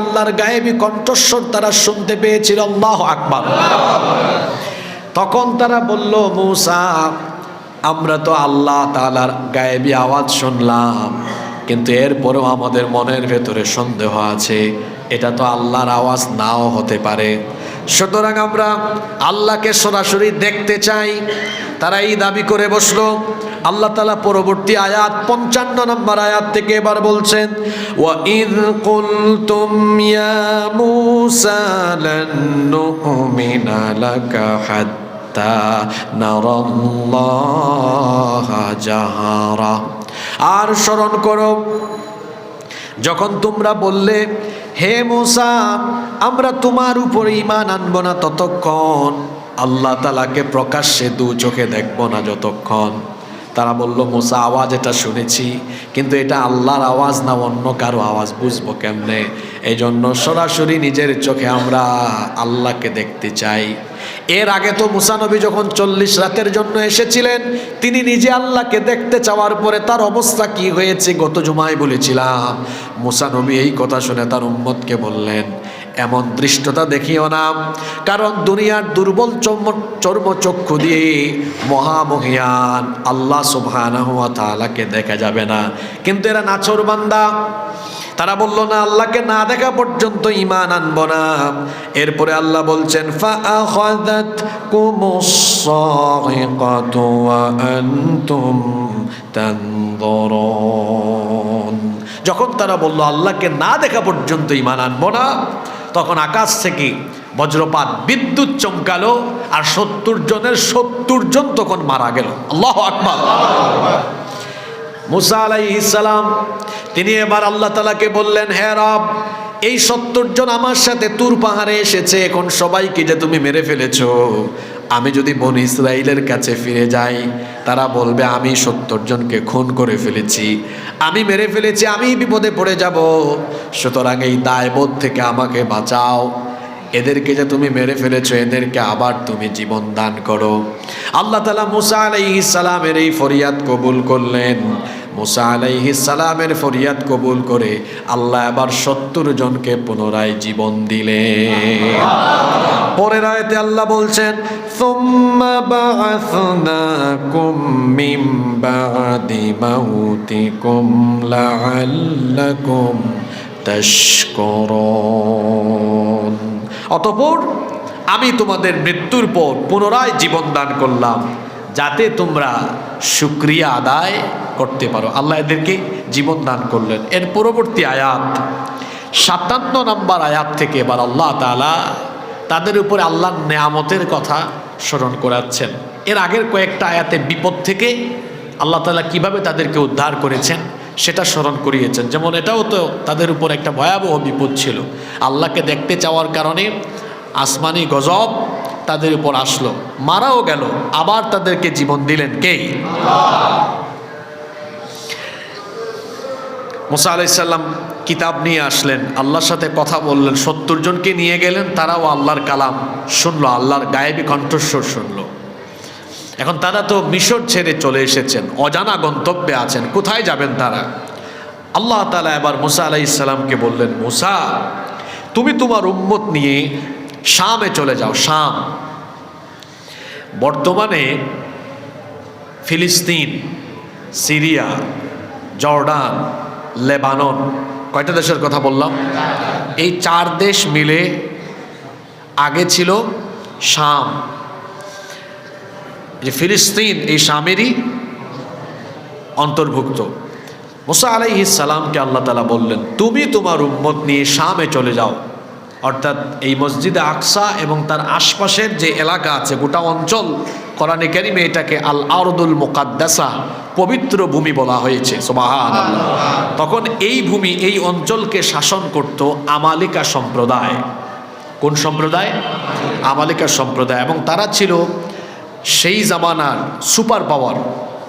আল্লাহর গায়েবী কণ্ঠস্বর তারা শুনতে পেয়েছিল, আল্লাহ আকবর। তখন তারা বলল, মূসা, আমরা তো আল্লাহ তালার গায়েবী আওয়াজ শুনলাম, কিন্তু এরপরেও আমাদের মনের ভেতরে সন্দেহ আছে। এটা তো আল্লাহর আওয়াজ নাও হতে পারে সুতরাং আমরা আল্লাহকে সরাসরি দেখতে চাই তারা এই দাবি করে বসলো আল্লাহ তালা পরবর্তী আয়াত পঞ্চান্ন নম্বর আয়াত থেকে এবার বলছেন وَإِذْ قُلْتُمْ يَا مُوسَى لَن نُؤْمِنَ لَكَ حَتَّى نَرَى اللَّهَ جَهَرًا আর স্মরণ করো যখন তোমরা বললে হে মুসা, আমরা তোমার উপরে ইমান আনব না ততক্ষণ। আল্লাহ তালাকে প্রকাশ্যে দু চোখে দেখব না যতক্ষণ। তারা বলল, মুসা, আওয়াজ এটা শুনেছি, কিন্তু এটা আল্লাহর আওয়াজ না অন্য কারও আওয়াজ? বুঝব কেমনে? এই জন্য সরাসরি নিজের চোখে আমরা আল্লাহকে দেখতে চাই। এর আগে তো মুসানবী যখন চল্লিশ রাতের জন্য এসেছিলেন, তিনি নিজে আল্লাহকে দেখতে চাওয়ার পরে তার অবস্থা কি হয়েছে? গত জুমায় বলেছিলাম মুসানবী এই কথা শুনে তার উম্মতকে বললেন এমন দৃষ্টতা দেখিও না। কারণ দুনিয়ার দুর্বল চর্ম চর্মচক্ষু দিয়ে মহামহিয়ান আল্লাহ তাআলাকে দেখা যাবে না। কিন্তু এরা নাছর বান্দা। তারা বলল, না, আল্লাহকে না দেখা পর্যন্ত ইমান আনব না। এরপরে আল্লাহ বলছেন যখন তারা বলল, আল্লাহকে না দেখা পর্যন্ত ইমান আনব না তখন আকাশ থেকে বজ্রপাত, বিদ্যুৎ চমকালো আর সত্তর জনের সত্তর জন তখন মারা গেল। আল্লাহ আলাই মুসা আলাইহিসালাম তিনি এবার আল্লাহ তালাকে বললেন, হে রব, এই সত্তর জন আমার সাথে তুর পাহাড়ে এসেছে, এখন সবাইকে যে তুমি মেরে ফেলেছ আমি যদি বন ইসরায়েলের কাছে ফিরে যাই, তারা বলবে, আমি সত্তর জনকে খুন করে ফেলেছি। আমি মেরে ফেলেছি আমি বিপদে পড়ে যাব। সুতরাং এই দায়বোধ থেকে আমাকে বাঁচাও। এদেরকে যে তুমি মেরে ফেলেছো, এদেরকে আবার তুমি জীবন দান করো। আল্লাহ তালা মুসা আলাইহিস সালামের এই ফরিয়াদ কবুল করলেন। মুসা আলাইহি সালামের ফরিয়াদ কবুল করে আল্লাহ আবার সত্তর জনকে পুনরায় জীবন দিলে পরের আয়তে আল্লাহ বলছেন অতপর আমি তোমাদের মৃত্যুর পর পুনরায় জীবন দান করলাম। যাতে তোমরা শুক্রিয়া আদায় করতে পারো। আল্লাহ এদেরকে জীবন দান করলেন। এর পরবর্তী আয়াত, সাতান্ন নম্বর আয়াত থেকে এবার আল্লাহ তালা তাদের উপরে আল্লাহর নেয়ামতের কথা স্মরণ করাচ্ছেন। এর আগের কয়েকটা আয়াতে বিপদ থেকে আল্লাহ তালা কীভাবে তাদেরকে উদ্ধার করেছেন সেটা স্মরণ করিয়েছেন। যেমন এটাও তো তাদের উপর একটা ভয়াবহ বিপদ ছিল। আল্লাহকে দেখতে চাওয়ার কারণে আসমানি গজব তাদের উপর আসলো। মারাও গেল। আবার তাদেরকে জীবন দিলেন কে? মুসা আলাইসাল্লাম কিতাব নিয়ে আসলেন। আল্লাহর সাথে কথা বললেন। সত্তর জনকে নিয়ে গেলেন। তারাও আল্লাহর কালাম শুনলো, আল্লাহর গায়েবী কণ্ঠস্বর শুনলো। এখন তারা তো মিশর ছেড়ে চলে এসেছেন, অজানা গন্তব্যে আছেন। কোথায় যাবেন তারা? আল্লাহ তালা এবার মুসা আলাইসাল্লামকে বললেন, মুসা, তুমি তোমার উম্মত নিয়ে শামে চলে যাও, শাম। বর্তমানে ফিলিস্তিন, সিরিয়া, জর্ডান, লেবানন, কয়টা দেশের কথা বললাম? এই চার দেশ মিলে আগে ছিল শাম। যে ফিলিস্তিন এই শামেরই অন্তর্ভুক্ত। মুসা আলাইহি সালামকে আল্লাহ তালা বললেন, তুমি তোমার উম্মত নিয়ে শামে চলে যাও। অর্থাৎ এই মসজিদে আকসা এবং তার আশপাশের যে এলাকা আছে, গোটা অঞ্চল, কোরআনে কারিমে এটাকে আল আরদুল মোকাদ্দাসা, পবিত্র ভূমি বলা হয়েছে সোবাহান তখন এই ভূমি, এই অঞ্চলকে শাসন করত আমালিকা সম্প্রদায়। কোন সম্প্রদায়? আমালিকা সম্প্রদায়। এবং তারা ছিল সেই জামানার সুপার পাওয়ার,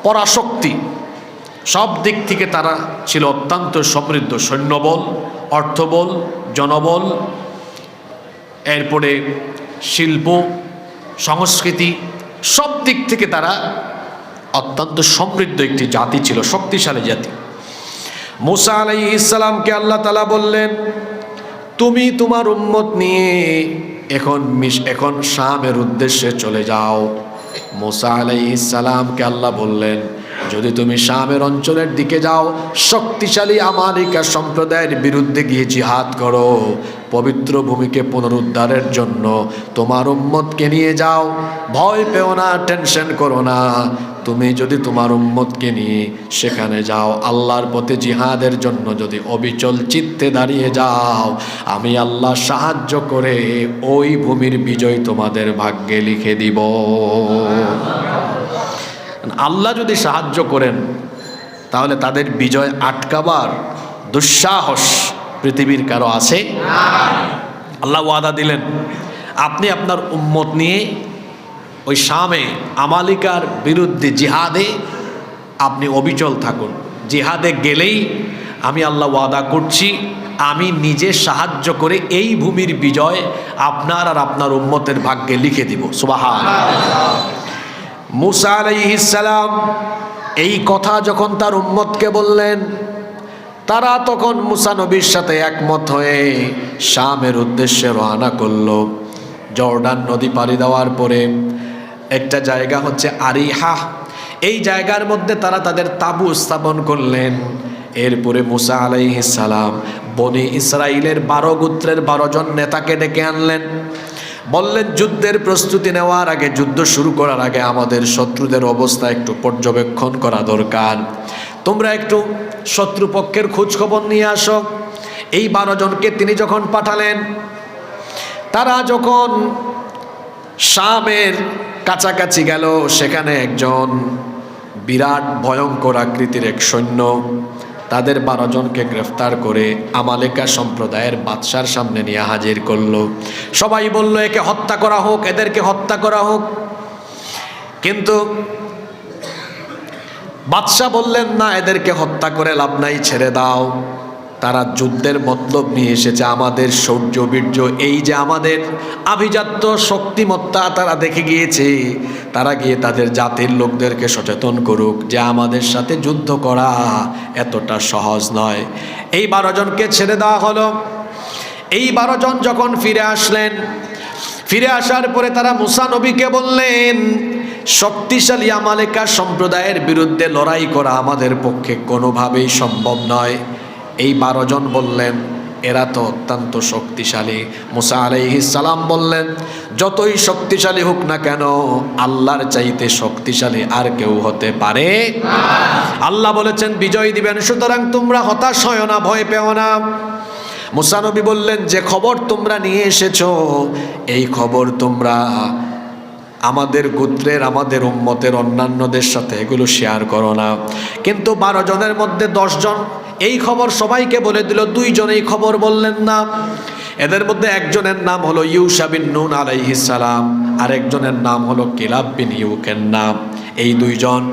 পরাশক্তি। সব দিক থেকে তারা ছিল অত্যন্ত সমৃদ্ধ সৈন্যবল, অর্থবল, জনবল এরপরে শিল্প, সংস্কৃতি, সব দিক থেকে তারা অত্যন্ত সমৃদ্ধ একটি জাতি ছিল, শক্তিশালী জাতি। মুসা আলাই ইসলামকে আল্লাহ তালা বললেন, তুমি তোমার উম্মত নিয়ে এখন এখন শামের উদ্দেশ্যে চলে যাও। মোসা আলাইহিস সালামকে আল্লাহ বললেন যদি তুমি শামের অঞ্চলের দিকে যাও, শক্তিশালী আমালিকা সম্প্রদায়ের বিরুদ্ধে গিয়ে জিহাদ করো। পবিত্র ভূমিকে পুনরুদ্ধারের জন্য তোমার উম্মতকে নিয়ে যাও। ভয় পেও না, টেনশন করো না। তুমি যদি তোমার উম্মতকে নিয়ে সেখানে যাও, আল্লাহর পথে জিহাদের জন্য যদি অবিচল চিত্তে দাঁড়িয়ে যাও, আমি আল্লাহ সাহায্য করে ওই ভূমির বিজয় তোমাদের ভাগ্যে লিখে দিব। আল্লাহ যদি সাহায্য করেন, তাহলে তাদের বিজয় আটকাবার দুঃসাহস পৃথিবীর কারও আছে? আল্লাহ ওয়াদা দিলেন, আপনি আপনার উম্মত নিয়ে ওই শামে আমালিকার বিরুদ্ধে জিহাদে আপনি অবিচল থাকুন। জিহাদে গেলেই আমি আল্লাহ ওয়াদা করছি, আমি নিজে সাহায্য করে এই ভূমির বিজয় আপনার আর আপনার উম্মতের ভাগ্যে লিখে দিব। সুবাহান মুসা আলাইহিসালাম এই কথা যখন তার উম্মতকে বললেন, তারা তখন মুসা নবীর সাথে একমত হয়ে শামের উদ্দেশ্যে রওনা করল। জর্ডান নদী পাড়ি দেওয়ার পরে একটা জায়গা হচ্ছে আরিহা। এই জায়গার মধ্যে তারা তাদের তাবু স্থাপন করলেন। এরপরে মুসা আলাইহিস সালাম বনি ইসরাইলের বারো গোত্রের বারো জন নেতাকে ডেকে আনলেন। বললেন, যুদ্ধের প্রস্তুতি নেওয়ার আগে, যুদ্ধ শুরু করার আগে আমাদের শত্রুদের অবস্থা একটু পর্যবেক্ষণ করা দরকার। তোমরা একটু শত্রুপক্ষের খোঁজখবর নিয়ে আসো। এই বারো জনকে তিনি যখন পাঠালেন, তারা যখন শামের কাছাকাছি গেল, সেখানে একজন বিরাট ভয়ঙ্কর আকৃতির এক সৈন্য তাদের বারো জনকে গ্রেফতার করে আমালেকা সম্প্রদায়ের বাদশার সামনে নিয়ে হাজির করল। সবাই বলল, একে হত্যা করা হোক, এদেরকে হত্যা করা হোক। কিন্তু বাদশাহ বললেন, না, এদেরকে হত্যা করে লাভ নাই, ছেড়ে দাও। তারা যুদ্ধের মতলব নিয়ে এসেছে, আমাদের শৌর্য বীর্য, এই যে আমাদের আভিজাত্য শক্তিমত্তা তারা দেখে গিয়েছে, তারা গিয়ে তাদের জাতির লোকদেরকে সচেতন করুক যে আমাদের সাথে যুদ্ধ করা এতটা সহজ নয়। এই বারো জনকে ছেড়ে দেওয়া হলো। এই বারো জন যখন ফিরে আসলেন, ফিরে আসার পরে তারা মুসা নবীকে বললেন, শক্তিশালী আমালেকা সম্প্রদায়ের বিরুদ্ধে লড়াই করা আমাদের পক্ষে কোনোভাবেই সম্ভব নয়। এই বারো জন বললেন, এরা তো অত্যন্ত শক্তিশালী। মুসা সালাম বললেন, যতই শক্তিশালী হোক না কেন, আল্লাহর চাইতে শক্তিশালী আর কেউ হতে পারে আল্লাহ বলেছেন, বিজয় দিবেন, সুতরাং তোমরা হতাশ হয় না, ভয় পেও না। মুসানবী বললেন, যে খবর তোমরা নিয়ে এসেছ, এই খবর তোমরা আমাদের গোত্রের, আমাদের উম্মতের, অন্যান্যদের সাথে এগুলো শেয়ার করো না। কিন্তু বারো জনের মধ্যে দশজন এই খবর সবাইকে বলে দিল দুইজন এই খবর বললেন না। এদের মধ্যে একজনের নাম হলো ইউসা বিন নুন সালাম আর একজনের নাম হলো কিলাব বিন ইউকের নাম এই দুইজন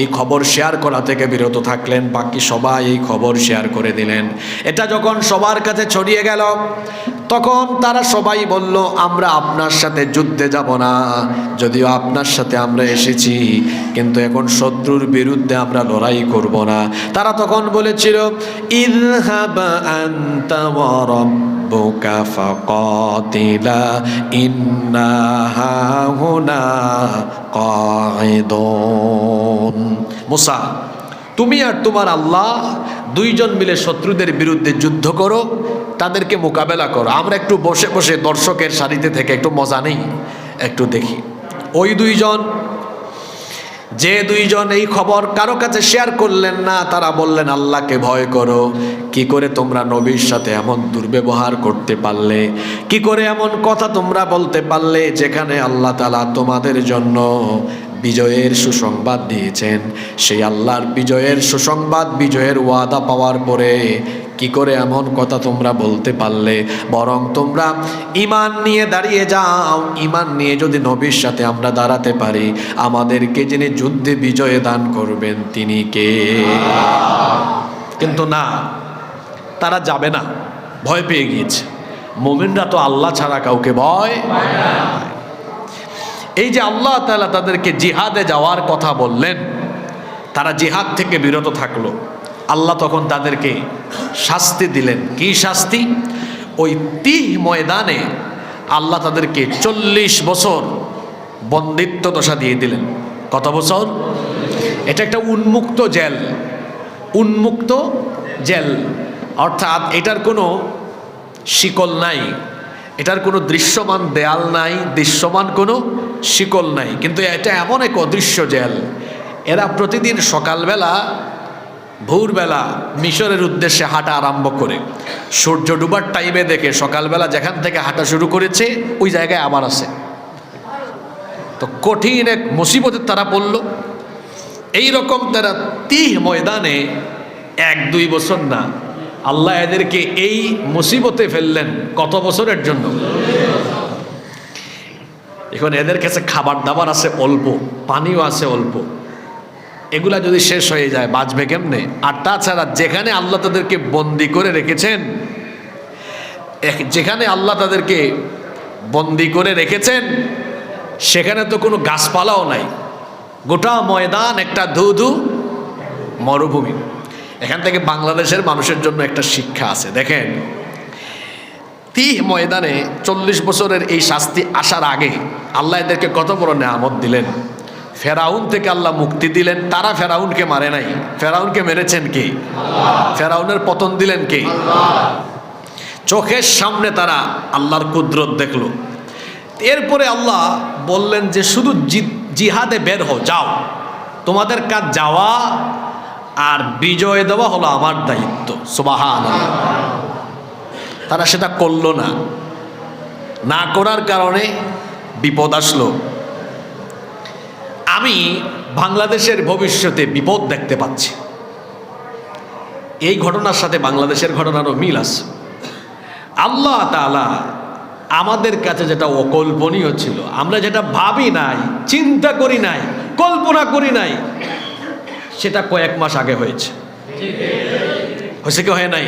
এই খবর শেয়ার করা থেকে বিরত থাকলেন, বাকি সবাই এই খবর শেয়ার করে দিলেন। এটা যখন সবার কাছে ছড়িয়ে গেল তখন তারা সবাই বলল, আমরা আপনার সাথে যুদ্ধে যাব না। যদিও আপনার সাথে আমরা এসেছি, কিন্তু এখন শত্রুর বিরুদ্ধে আমরা লড়াই করব না। তারা তখন বলেছিল কাঈদুন মুসা, তুমি আর তোমার আল্লাহ দুইজন মিলে শত্রুদের বিরুদ্ধে যুদ্ধ করো, তাদেরকে মোকাবেলা করো। আমরা একটু বসে বসে দর্শকের সারিতে থেকে একটু মজা নেই, একটু দেখি। ওই দুইজন, যে দুইজন এই খবর কারও কাছে শেয়ার করলেন না, তারা বললেন, আল্লাহকে ভয় করো। কি করে তোমরা নবীর সাথে এমন দুর্ব্যবহার করতে পারলে? কি করে এমন কথা তোমরা বলতে পারলে, যেখানে আল্লাহ তালা তোমাদের জন্য বিজয়ের সুসংবাদ দিয়েছেন। সেই আল্লাহর বিজয়ের সুসংবাদ, বিজয়ের ওয়াদা পাওয়ার পরে কি করে এমন কথা তোমরা বলতে পারলে? বরং তোমরা ইমান নিয়ে দাঁড়িয়ে যাও। ইমান নিয়ে যদি নবীর সাথে আমরা দাঁড়াতে পারি, আমাদেরকে যিনি যুদ্ধে বিজয়ে দান করবেন, তিনি কে? কিন্তু না, তারা যাবে না। ভয় পেয়ে গিয়েছে। মোমিনরা তো আল্লাহ ছাড়া কাউকে ভয় এই যে আল্লাহ তালা তাদেরকে জিহাদে যাওয়ার কথা বললেন, তারা জিহাদ থেকে বিরত থাকল। আল্লাহ তখন তাদেরকে শাস্তি দিলেন। কি শাস্তি? ওই তিহ ময়দানে আল্লাহ তাদেরকে চল্লিশ বছর বন্দিত্ব দশা দিয়ে দিলেন। কত বছর? এটা একটা উন্মুক্ত জেল। উন্মুক্ত জেল। অর্থাৎ এটার কোনো শিকল নাই। এটার কোনো দৃশ্যমান দেয়াল নাই, দৃশ্যমান কোনো শিকল নাই। কিন্তু এটা এমন এক অদৃশ্য জেল। এরা প্রতিদিন সকালবেলা, ভোরবেলা মিশরের উদ্দেশ্যে হাঁটা আরম্ভ করে। সূর্য ডুবার টাইমে দেখে সকালবেলা যেখান থেকে হাঁটা শুরু করেছে, ওই জায়গায় আবার আছে তো কঠিন এক মুসিবতে তারা পড়ল। এই রকম তারা তিহ ময়দানে এক দুই বছর না আল্লাহ এদেরকে এই মুসিবতে ফেললেন কত বছরের জন্য? এখন এদের কাছে খাবার দাবার আছে অল্প, পানিও আছে অল্প। এগুলা যদি শেষ হয়ে যায়, বাঁচবে কেমনে? আর তাছাড়া যেখানে আল্লাহ তাদেরকে বন্দি করে রেখেছেন যেখানে আল্লাহ তাদেরকে বন্দি করে রেখেছেন, সেখানে তো কোনো গাছপালাও নাই। গোটা ময়দান একটা ধু ধু মরুভূমি। এখান থেকে বাংলাদেশের মানুষের জন্য একটা শিক্ষা আছে। দেখেন, তিহ ময়দানে চল্লিশ বছরের এই শাস্তি আসার আগে আল্লাহ এদেরকে কত বড় নেয়ামত দিলেন। ফেরাউন থেকে আল্লাহ মুক্তি দিলেন, তারা ফেরাউনকে মারে নাই। ফেরাউনকে মেরেছেন কে? ফেরাউনের পতন দিলেন কে? চোখের সামনে তারা আল্লাহর কুদরত দেখল। এরপরে আল্লাহ বললেন যে, শুধু জিহাদে বের হও, যাও। তোমাদের কাজ যাওয়া আর বিজয় দেওয়া হলো আমার দায়িত্ব। সুবাহান তারা সেটা করল না। না করার কারণে বিপদ আসলো। আমি বাংলাদেশের ভবিষ্যতে বিপদ দেখতে পাচ্ছি। এই ঘটনার সাথে বাংলাদেশের ঘটনারও মিল আছে। আল্লাহ তাআলা আমাদের কাছে যেটা অকল্পনীয় ছিল, আমরা যেটা ভাবি নাই, চিন্তা করি নাই, কল্পনা করি নাই সেটা কয়েক মাস আগে হয়েছে। হয়েছে কি হয় নাই?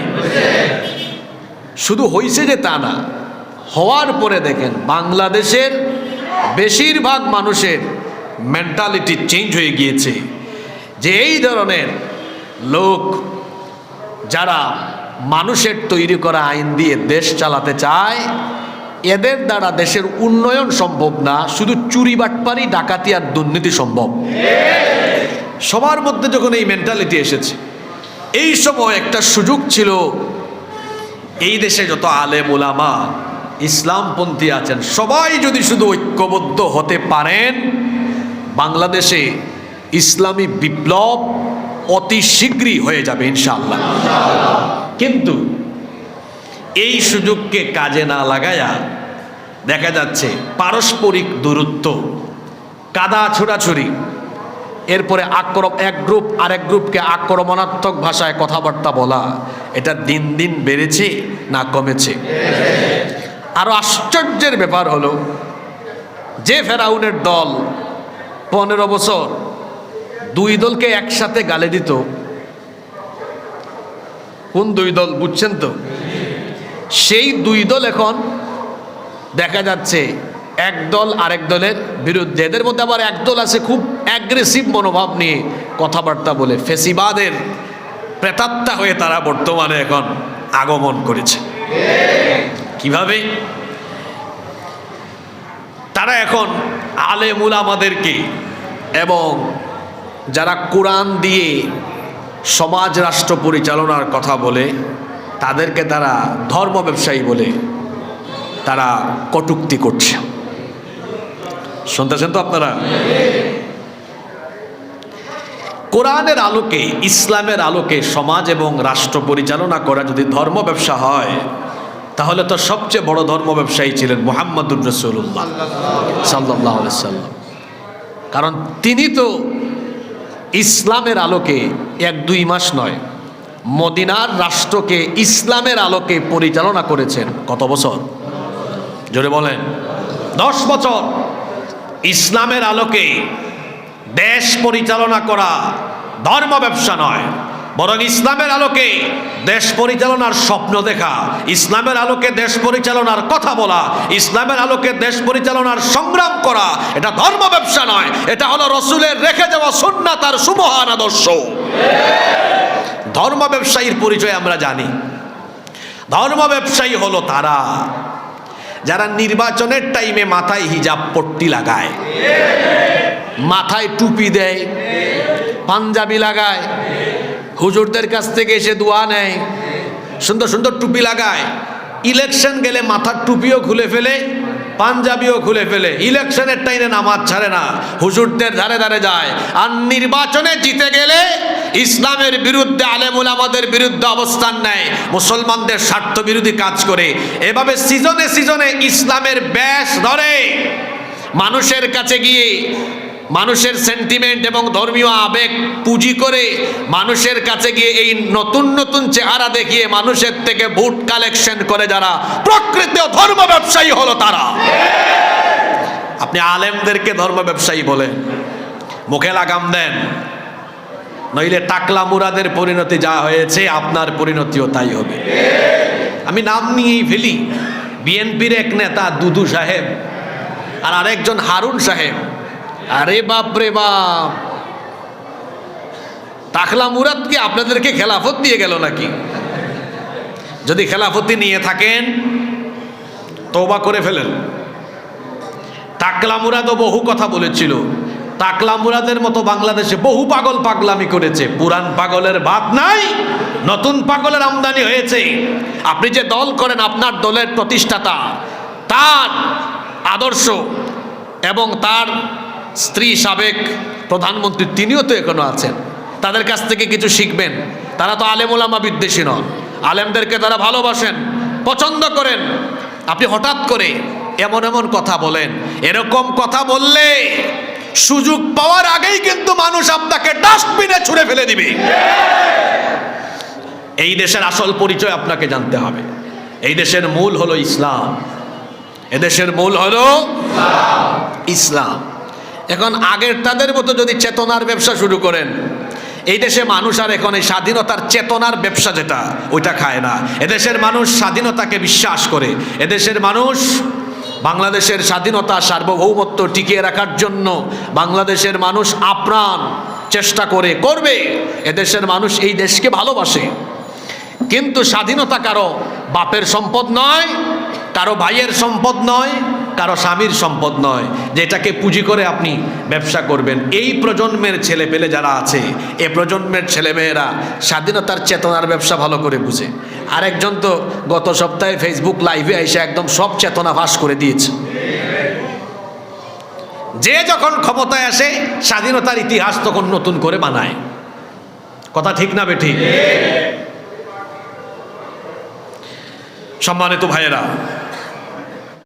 শুধু হয়েছে যে তা না, হওয়ার পরে দেখেন বাংলাদেশের বেশিরভাগ মানুষের মেন্টালিটি চেঞ্জ হয়ে গিয়েছে। যে এই ধরনের লোক যারা মানুষের তৈরি করা আইন দিয়ে দেশ চালাতে চায়, এদের দ্বারা দেশের উন্নয়ন সম্ভব না, শুধু চুরি বাটপারি ডাকাতি আর দুর্নীতি সম্ভব। সবার মধ্যে যখন এই মেন্টালিটি এসেছে, এই সময় একটা সুযোগ ছিল, এই দেশে যত আলেম ওলামা ইসলামপন্থী আছেন, সবাই যদি শুধু ঐক্যবদ্ধ হতে পারেন, বাংলাদেশে ইসলামী বিপ্লব অতি শীঘ্রই হয়ে যাবে, ইনশাআল্লাহ। কিন্তু এই সুযোগকে কাজে না লাগায়া দেখা যাচ্ছে পারস্পরিক দূরত্ব, কাদা ছোড়াছুরি এরপরে আক্রম, এক গ্রুপ আরেক গ্রুপকে আক্রমণাত্মক ভাষায় কথাবার্তা বলা। এটা দিন দিন বেড়েছে না কমেছে? আরও আশ্চর্যের ব্যাপার হলো, যে ফেরাউনের দল পনেরো বছর দুই দলকে একসাথে গালে দিত, কোন দুই দল বুঝছেন তো? সেই দুই দল এখন দেখা যাচ্ছে এক দল আরেক দলের বিরুদ্ধে। এদের মধ্যে আবার এক দল আছে খুব অ্যাগ্রেসিভ মনোভাব নিয়ে কথাবার্তা বলে ফেসিবাদের প্রেতাত্মা হয়ে তারা বর্তমানে এখন আগমন করেছে। কীভাবে? তারা এখন আলেমুল আমাদেরকে এবং যারা কোরআন দিয়ে সমাজ রাষ্ট্র পরিচালনার কথা বলে, তাদেরকে তারা ধর্ম ব্যবসায়ী বলে তারা কটুক্তি করছে। শুনতেছেন তো আপনারা? কোরআনের আলোকে, ইসলামের আলোকে সমাজ এবং রাষ্ট্র পরিচালনা করা যদি ধর্ম ব্যবসা হয়, তাহলে তো সবচেয়ে বড় ধর্ম ব্যবসায়ী ছিলেন মোহাম্মদুর রসুল্লাহ সাল্লাহ সাল্লাম। কারণ তিনি তো ইসলামের আলোকে এক দুই মাস নয়, মদিনার রাষ্ট্রকে ইসলামের আলোকে পরিচালনা করেছেন কত বছর? জোরে বলেন, দশ বছর। ইসলামের আলোকে দেশ পরিচালনা করা ধর্ম ব্যবসা নয়, বরং ইসলামের আলোকে দেশ পরিচালনার স্বপ্ন দেখা, ইসলামের আলোকে দেশ পরিচালনার কথা বলা, ইসলামের আলোকে দেশ পরিচালনার সংগ্রাম করা, এটা ধর্ম ব্যবসা নয়, এটা হলো রসুলের রেখে যাওয়া সন্না তার সুমহান আদর্শ। ধর্ম ব্যবসায়ীর পরিচয় আমরা জানি। ধর্ম ব্যবসায়ী হলো তারা, যারা নির্বাচনের টাইমে মাথায় হিজাব পট্টি লাগায়, মাথায় টুপি দেয় পাঞ্জাবি লাগায়। হুজুরদের কাছ থেকে এসে দোয়া নেয়। সুন্দর সুন্দর টুপি লাগায়। ইলেকশন গেলে মাথার টুপিও খুলে ফেলে, পাঞ্জাবিও খুলে ফেলে। ইলেকশনের টাইমে নামাজ ছাড়ে না। হুজুরদের ধারে ধারে যায়। আর নির্বাচনে জিতে গেলে ইসলামের বিরুদ্ধে আলেমুল আমাদের বিরুদ্ধে অবস্থান নেয়। মুসলমানদের স্বার্থ বিরোধী কাজ করে। এভাবে সিজনে সিজনে ইসলামের ব্যাস ধরে। মানুষের কাছে গিয়ে মানুষের সেন্টিমেন্ট এবং ধর্মীয় আবেগ পুঁজি করে মানুষের কাছে গিয়ে এই নতুন নতুন চেহারা দেখিয়ে মানুষের থেকে ভোট কালেকশন করে যারা প্রকৃত ধর্ম ব্যবসায়ী হলো তারা। আপনি আলেমদেরকে ধর্ম ব্যবসায়ী বলেন, মুখে লাগাম দেন, নইলে টাকলা মুরাদের পরিণতি যা হয়েছে আপনার পরিণতিও তাই হবে। আমি নাম নিয়েই ফেলি, বিএনপির এক নেতা দুদু সাহেব আর আরেকজন হারুন সাহেব। আরে বাপ রে বাপ। কি আপনাদেরকে খেলাফত দিয়ে গেল নাকি? যদি খেলাফতি নিয়ে থাকেন, তওবা করে ফেলেন। টাকলা মুরাদও বহু কথা বলেছিল। টাকলা মুরাদের মতো বাংলাদেশে বহু পাগল পাগলামি করেছে। পুরান পাগলের বাদ নাই, নতুন পাগলের আমদানি হয়েছে। আপনি যে দল করেন, আপনার দলের প্রতিষ্ঠাতা, তার আদর্শ এবং তার স্ত্রী সাবেক প্রধানমন্ত্রী, তিনিও তো এখনও আছেন। তাদের কাছ থেকে কিছু শিখবেন। তারা তো আলেমুলামা বিদ্বেষী নন। আলেমদেরকে তারা ভালোবাসেন, পছন্দ করেন। আপনি হঠাৎ করে এমন এমন কথা বলেন। এরকম কথা বললে সুযোগ পাওয়ার আগেই কিন্তু মানুষ আপনাকে ডাস্টবিনে ছুঁড়ে ফেলে দিবে। এই দেশের আসল পরিচয় আপনাকে জানতে হবে। এই দেশের মূল হলো ইসলাম। এদেশের মূল হলো ইসলাম। এখন আগের তাদের মতো যদি চেতনার ব্যবসা শুরু করেন, এই দেশে মানুষ আর এখন এই স্বাধীনতার চেতনার ব্যবসা যেটা, ওইটা খায় না। এদেশের মানুষ স্বাধীনতাকে বিশ্বাস করে। এদেশের মানুষ বাংলাদেশের স্বাধীনতা সার্বভৌমত্ব টিকিয়ে রাখার জন্য বাংলাদেশের মানুষ আপ্রাণ চেষ্টা করে, করবে। এদেশের মানুষ এই দেশকে ভালোবাসে। কিন্তু স্বাধীনতা কারও বাপের সম্পদ নয়, কারও ভাইয়ের সম্পদ নয় কারও স্বামীর সম্পদ নয়, যেটাকে পুঁজি করে আপনি ব্যবসা করবেন। এই প্রজন্মের ছেলে পেলে যারা আছে, এ প্রজন্মের ছেলেমেয়েরা স্বাধীনতার চেতনার ব্যবসা ভালো করে বুঝে। আরেকজন তো গত সপ্তাহে ফেসবুক লাইভে এসে একদম সব চেতনা ফাঁস করে দিয়েছে। যে যখন ক্ষমতায় আসে, স্বাধীনতার ইতিহাস তখন নতুন করে বানায় কথা ঠিক না বেঠিক? সম্মানিত ভাইয়েরা